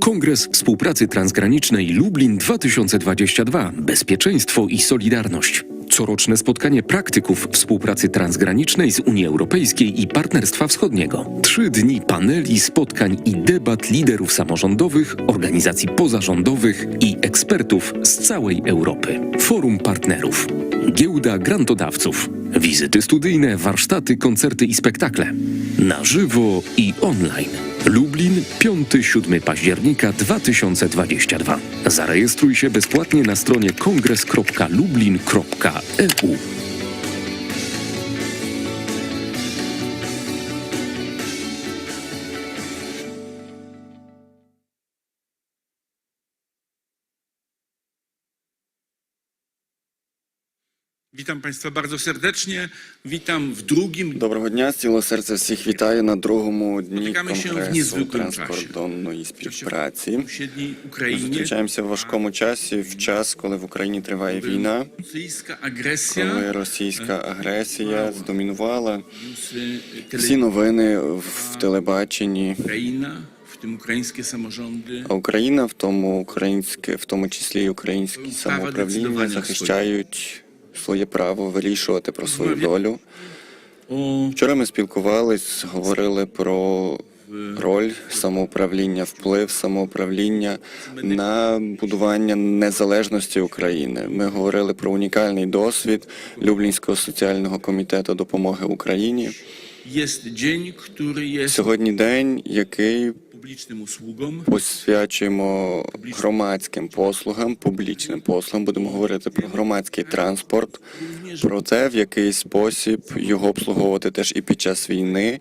Kongres Współpracy Transgranicznej Lublin 2022. Bezpieczeństwo i Solidarność. Coroczne spotkanie praktyków współpracy transgranicznej z Unii Europejskiej i Partnerstwa Wschodniego. Trzy dni paneli, spotkań i debat liderów samorządowych, organizacji pozarządowych i ekspertów z całej Europy. Forum partnerów. Giełda grantodawców. Wizyty studyjne, warsztaty, koncerty i spektakle. Na żywo i online. Lublin 5-7 października 2022. Zarejestruj się bezpłatnie na stronie kongres.lublin.eu. 恶补 Witam Państwa bardzo serdecznie. Witam w drugim Доброго дня, з цілого серця всіх вітаю на другому дні Конгресу транскордонної співпраці. Ми зустрічаємося в важкому часі, в час, коли в Україні триває війна, rosyjska коли російська агресія здомінувала всі новини в телебаченні. Ukraińskie samorządy, А Україна, в тому українське, в тому числі і українські самоуправління, захищають своє право вирішувати про свою долю. Вчора ми спілкувались, говорили про роль самоуправління, вплив самоуправління на будування незалежності України. Ми говорили про унікальний досвід Люблінського соціального комітету допомоги Україні. Сьогодні день, який посвячуємо громадським послугам, публічним послугам. Будемо говорити про громадський транспорт, про те, в який спосіб його обслуговувати теж і під час війни,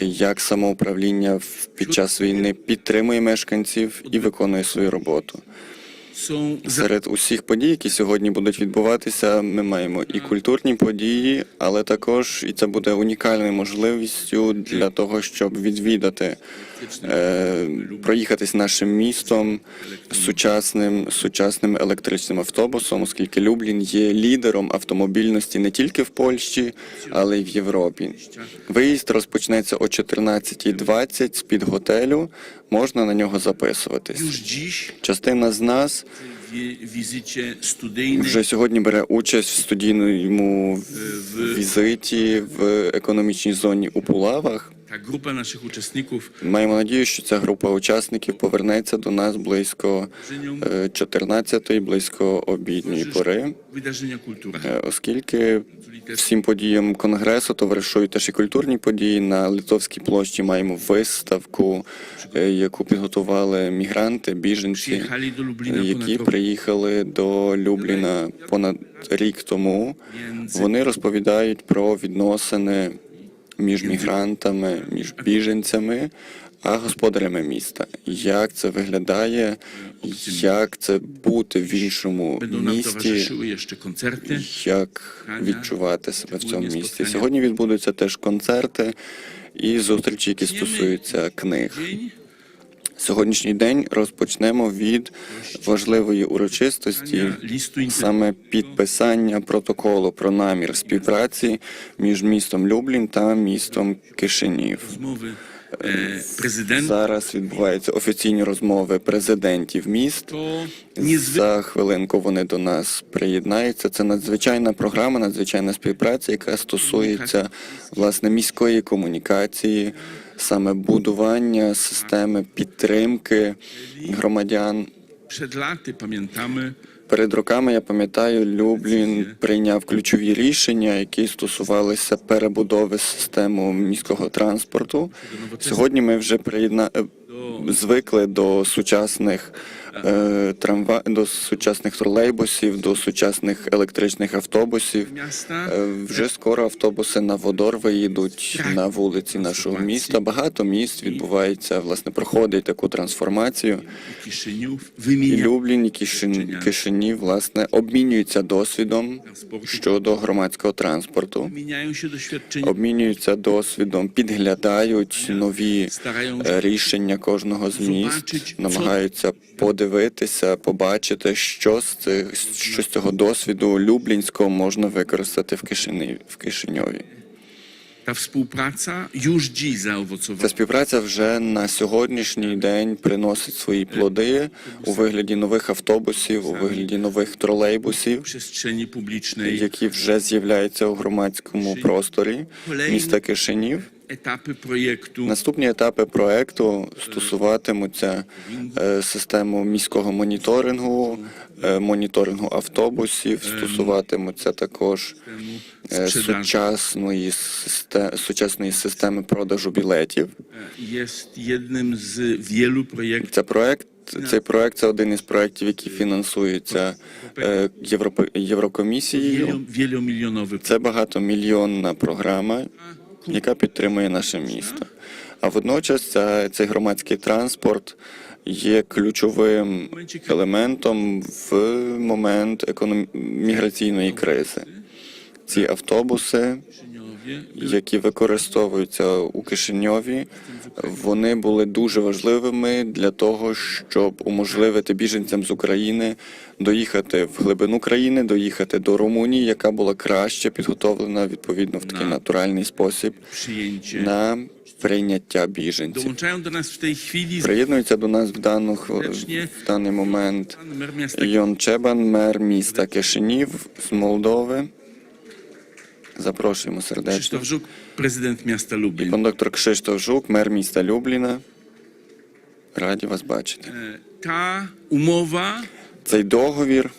як самоуправління під час війни підтримує мешканців і виконує свою роботу. Серед усіх подій, які сьогодні будуть відбуватися, ми маємо і культурні події, але також і це буде унікальною можливістю для того, щоб відвідати, проїхатись нашим містом сучасним сучасним електричним автобусом, оскільки Люблін є лідером автомобільності не тільки в Польщі, але й в Європі. Виїзд розпочнеться о 14.20 з під готелю. Можна на нього записуватись. Частина з нас вже сьогодні бере участь в студійному візиті в економічній зоні у Пулавах. Grupa naszych uczestników Маємо надію, що ця група учасників повернеться до нас близько е, 14-ї, близько обідньої пори. Е, оскільки всім подіям конгресу товаришують теж і культурні події. На Литовській площі маємо виставку, е, яку підготували мігранти, біженці. Які приїхали до Любліна понад рік тому. Вони розповідають про відносини між мігрантами, між біженцями, а господарями міста. Як це виглядає, як це бути в іншому місті, як відчувати себе в цьому місті. Сьогодні відбудуться теж концерти і зустрічі, які стосуються книг. Сьогоднішній день розпочнемо від важливої урочистості, саме підписання протоколу про намір співпраці між містом Люблін та містом Кишинів. rozmowy e. Зараз відбуваються офіційні розмови президентів міст. За хвилинку вони до нас приєднаються. Це надзвичайна програма, надзвичайна співпраця, яка стосується власне міської комунікації, саме будування системи підтримки громадян. Перед роками я пам'ятаю, Люблін прийняв ключові рішення, які стосувалися перебудови системи міського транспорту. Сьогодні ми вже приєдна... е, звикли до сучасних трамва... до сучасних тролейбусів, до сучасних електричних автобусів. Е, Вже скоро автобуси на водор виїдуть на вулиці нашого міста. Багато міст відбувається, власне, проходить таку трансформацію. І Люблін і Кишин... Кишинів, власне, обмінюються досвідом щодо громадського транспорту, обмінюються досвідом, підглядають нові е, рішення кожного з міст, намагаються подивитися, побачити, що з цих що з цього досвіду люблінського можна використати в Кишині в Кишиньові. Ta współpraca już dziś Ця zaowocowała співпраця вже на сьогоднішній день приносить свої плоди у вигляді нових автобусів, у вигляді нових тролейбусів, які вже з'являються у громадському просторі міста Кишинів. Etapy projektu Наступні етапи проекту стосуватимуться е, системи міського моніторингу, е, моніторингу автобусів, стосуватимуться також е, сучасної системи, сучасної системи продажу білетів. jednym z wielu projektów Це проект. Цей проект це один із проєктів, які фінансуються е, Європе, Єврокомісією. Це багатомільйонна програма, яка підтримує наше місто. А водночас цей громадський транспорт є ключовим елементом в момент економ... міграційної кризи. Ці автобуси, які використовуються у Кишиньові, вони були дуже важливими для того, щоб уможливити біженцям з України доїхати в глибину країни, доїхати до Румунії, яка була краще підготовлена відповідно в такий натуральний спосіб на прийняття біженців. Приєднується до нас в дану в даний момент Йон Чебан, мер міста Кишинів з Молдови. Запрошуємо сердечно. Krzysztof Żuk, prezydent miasta Lublin. Пан доктор Кшиштоф Жук, мер міста Любліна. Раді вас бачити. Та Ta umowa, Цей договір,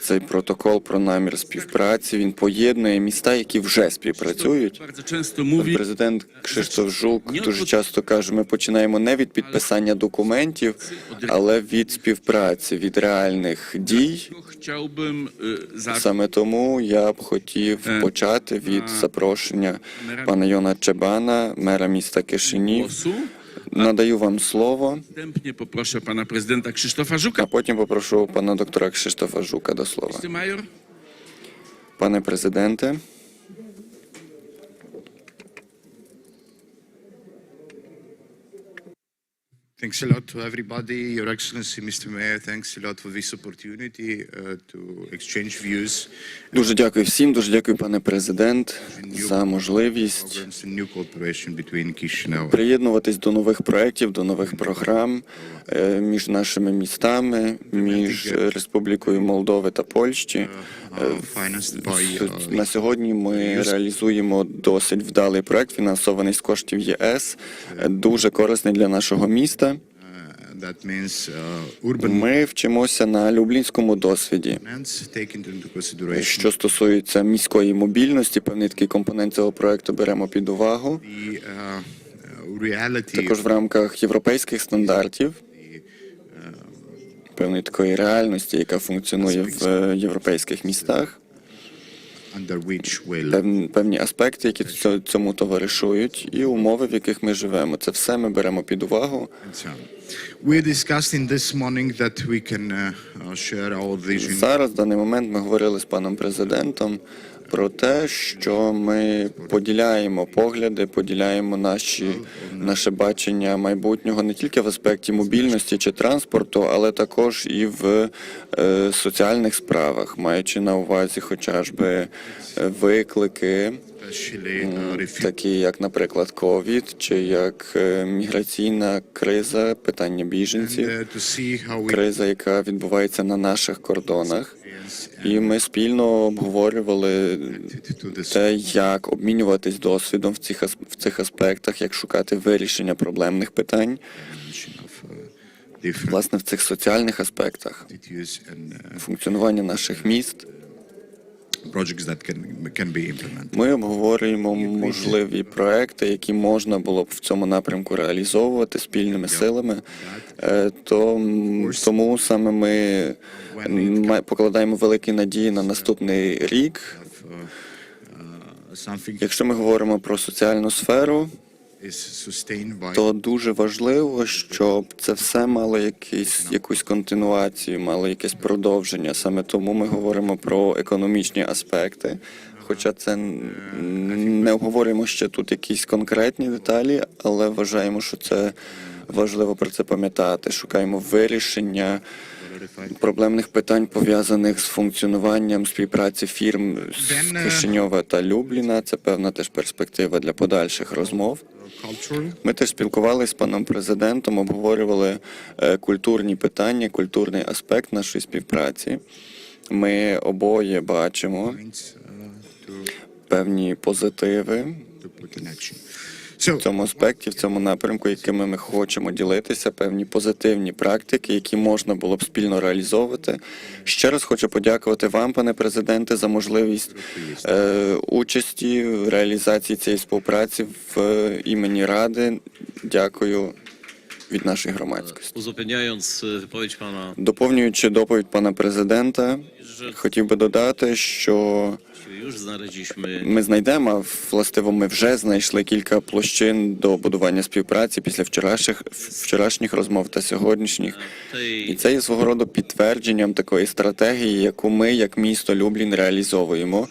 цей протокол про намір співпраці, він поєднує міста, які вже співпрацюють. Президент Кшиштоф Жук дуже часто каже: ми починаємо не від підписання документів, але від співпраці, від реальних дій. za Саме тому я б хотів Е, почати від запрошення пана Йона Чебана, мера міста Кишинів. Надаю вам слово. Wstępnie poproszę pana prezydenta Krzysztofa А потім попрошу пана доктора Кшиштофа Жука до слова. Mr. Major, Пане президенте, Thanks a lot to everybody, Your Excellency, Mr. Mayor. Thanks a lot for this opportunity uh, to exchange views дуже дякую всім, дуже дякую, пане президент, за можливість приєднуватись до нових проєктів, до нових програм е, між нашими містами, між е, Республікою Молдови та Польщі. uh, uh, На сьогодні ми реалізуємо досить вдалий проект, фінансований з коштів ЄС, е, дуже корисний для нашого міста. Ми вчимося на люблінському досвіді. Що стосується міської мобільності, певний такий компонент цього проекту беремо під увагу. uh, uh, Також в рамках європейських стандартів, певної такої реальності, яка функціонує в е, європейських містах, певні, аспекти, які цьо- цьому товаришують, і умови, в яких ми живемо. Це все ми беремо під увагу. uh, uh, Зараз, в даний момент, ми говорили з паном президентом про те, що ми поділяємо погляди, поділяємо наші наше бачення майбутнього не тільки в аспекті мобільності чи транспорту, але також і в е, соціальних справах, маючи на увазі, хоча ж би е, виклики. Такі як, наприклад, ковід, чи як е, міграційна криза, питання біженців, we криза, яка відбувається на наших кордонах. І ми спільно обговорювали те, як обмінюватись досвідом в цих в цих аспектах, як шукати вирішення проблемних питань, власне, в цих соціальних аспектах функціонування наших міст. Ми обговорюємо можливі проекти, які можна було б в цьому напрямку реалізовувати спільними силами. Е, То тому саме ми покладаємо великі надії на наступний рік. Uh, Якщо ми говоримо про соціальну сферу, то дуже важливо, щоб це все мало якийсь, якусь континуацію, мало якесь продовження. Саме тому ми говоримо про економічні аспекти. Хоча це не обговорюємо ще тут якісь конкретні деталі, але вважаємо, що це важливо про це пам'ятати. Шукаємо вирішення проблемних питань пов'язаних з функціонуванням співпраці фірм з uh, Кишиньова та Любліна. Це певна теж перспектива для подальших розмов. Ми теж спілкувалися з паном президентом, обговорювали е, культурні питання, культурний аспект нашої співпраці. Ми обоє бачимо to, певні позитиви в цьому аспекті, в цьому напрямку, якими ми хочемо ділитися, певні позитивні практики, які можна було б спільно реалізовувати. Ще раз хочу подякувати вам, пане президенте, за можливість е, участі в реалізації цієї співпраці в е, імені Ради. Дякую від нашої громадськості. E, wypowiedź Доповнюючи доповідь пана президента, хотів би додати, що ми знайдемо, властиво, ми вже знайшли кілька площин до будування співпраці після вчорашніх вчорашніх розмов та сьогоднішніх. І це є свого роду підтвердженням такої стратегії, яку ми, як місто Люблін, реалізовуємо.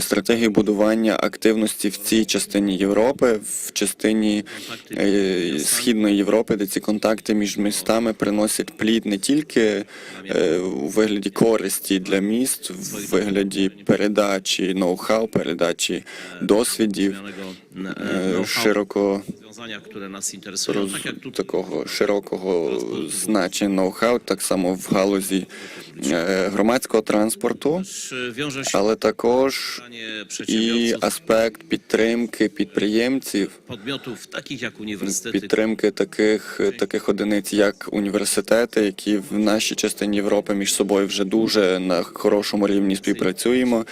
Стратегію будування активності в цій частині Європи, в частині е, східної Європи, де ці контакти між містами приносять плід не тільки е, у вигляді користі для міст, в вигляді передачі ноу-хау, передачі досвідів, е, широко роз, такого широкого значення ноу-хау, так само в галузі громадського транспорту, але також і аспект підтримки підприємців, підтримки таких, таких одиниць, як університети, які в нашій частині Європи між собою вже дуже на хорошому рівні співпрацюємо.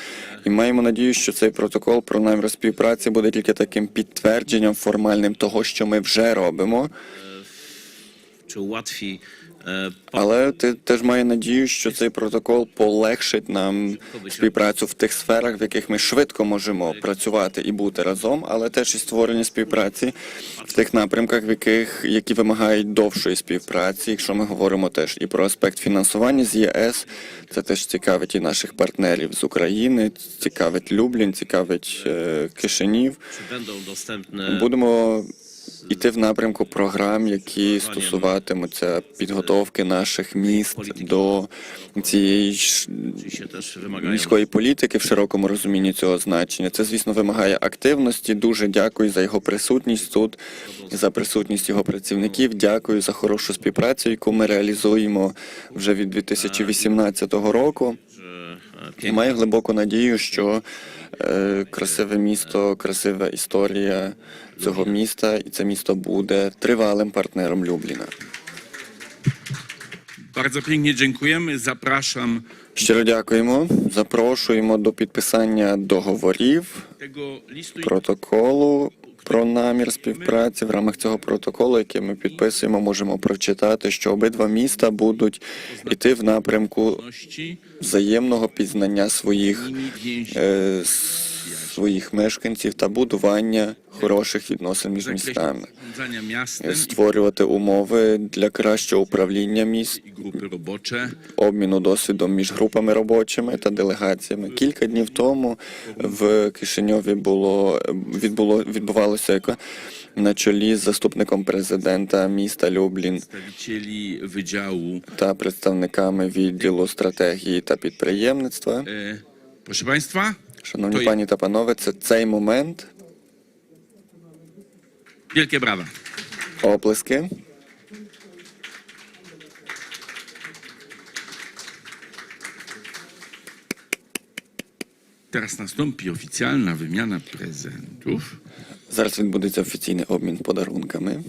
І маємо надію, що цей протокол про намір співпраці буде тільки таким підтвердженням формальним того, що ми вже робимо. czy ułatwi e, Але ти теж має надію, що цей протокол полегшить нам співпрацю в тих сферах, в яких ми швидко можемо працювати і бути разом, але теж і створення співпраці в тих напрямках, в яких які вимагають довшої співпраці. Якщо ми говоримо теж і про аспект фінансування з ЄС, це теж цікавить і наших партнерів з України, цікавить Люблін, цікавить е, Кишинів. Будемо йти в напрямку програм, які стосуватимуться підготовки наших міст до цієї міської політики в широкому розумінні цього значення. Це, звісно, вимагає активності. Дуже дякую за його присутність тут, за присутність його працівників. Дякую за хорошу співпрацю, яку ми реалізуємо вже від 2018 року. że e, І piękne маю глибоку надію, що е, красиве місто, красива історія цього міста, і це місто буде тривалим партнером Любліна. Bardzo pięknie dziękujemy. Zapraszam Щиро дякуємо. Запрошуємо до підписання договорів, протоколу про намір співпраці. В рамах цього протоколу, який ми підписуємо, можемо прочитати, що обидва міста будуть йти в напрямку взаємного пізнання своїх е, своїх мешканців та будування хороших відносин між містами, створювати умови для кращого управління міст, обміну досвідом між групами робочими та делегаціями. Кілька днів тому в Кишиньові було відбуло відбувалося як на чолі з заступником президента міста Люблін та представниками відділу стратегії та підприємництва. Proszę Państwa, Шановні То є- пані та панове, це цей момент. wielkie brawa. Оплески. Teraz nastąpi oficjalna wymiana prezentów. Зараз відбудеться офіційний обмін подарунками.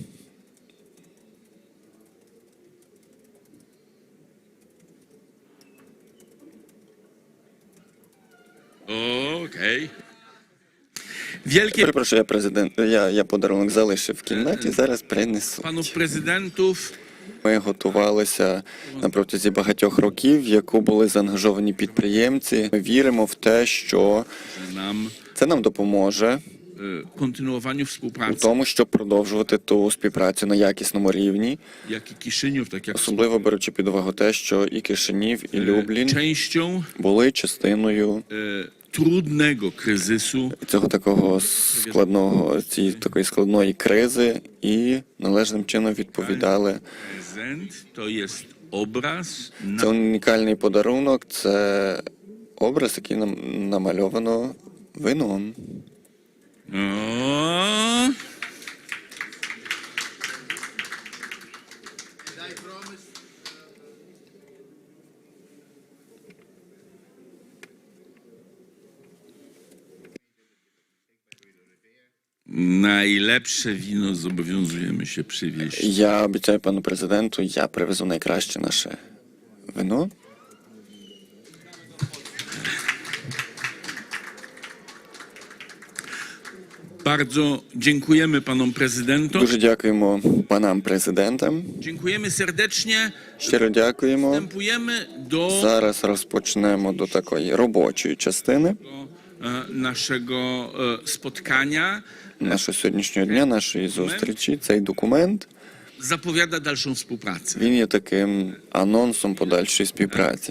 Wielkie Перепрошую, я президент. Я, я подарунок залишив в кімнаті. Зараз принесу. panów prezydentów. Ми готувалися на протязі багатьох років, в яку були заангажовані підприємці. Ми віримо в те, що nam це нам допоможе у współpracy, тому, щоб продовжувати ту співпрacю на якісному рівні, jak i Kiszyniów, tak jak особливо беручи під увагу те, що і Кишинів, і e, Люблін були частиною e, trudnego kryzysu цього такого складного цієї такої складної кризи і належним чином відповідали. To jest obraz Це унікальний подарунок, це образ, який нам намальовано вином. O. Najlepsze wino zobowiązujemy się przywieźć. Я обіцяю пану президенту, я привезу найкраще наше вино. Bardzo dziękujemy panom prezydentom. Дуже дякуємо панам президентам. Dziękujemy serdecznie. Щиро дякуємо. Wstępujemy do Зараз розпочнемо до такої робочої частини e, naszego e, spotkania. нашого сьогоднішнього дня, нашої зустрічі. Цей документ Zapowiada dalszą współpracę. він є таким анонсом подальшої співпраці.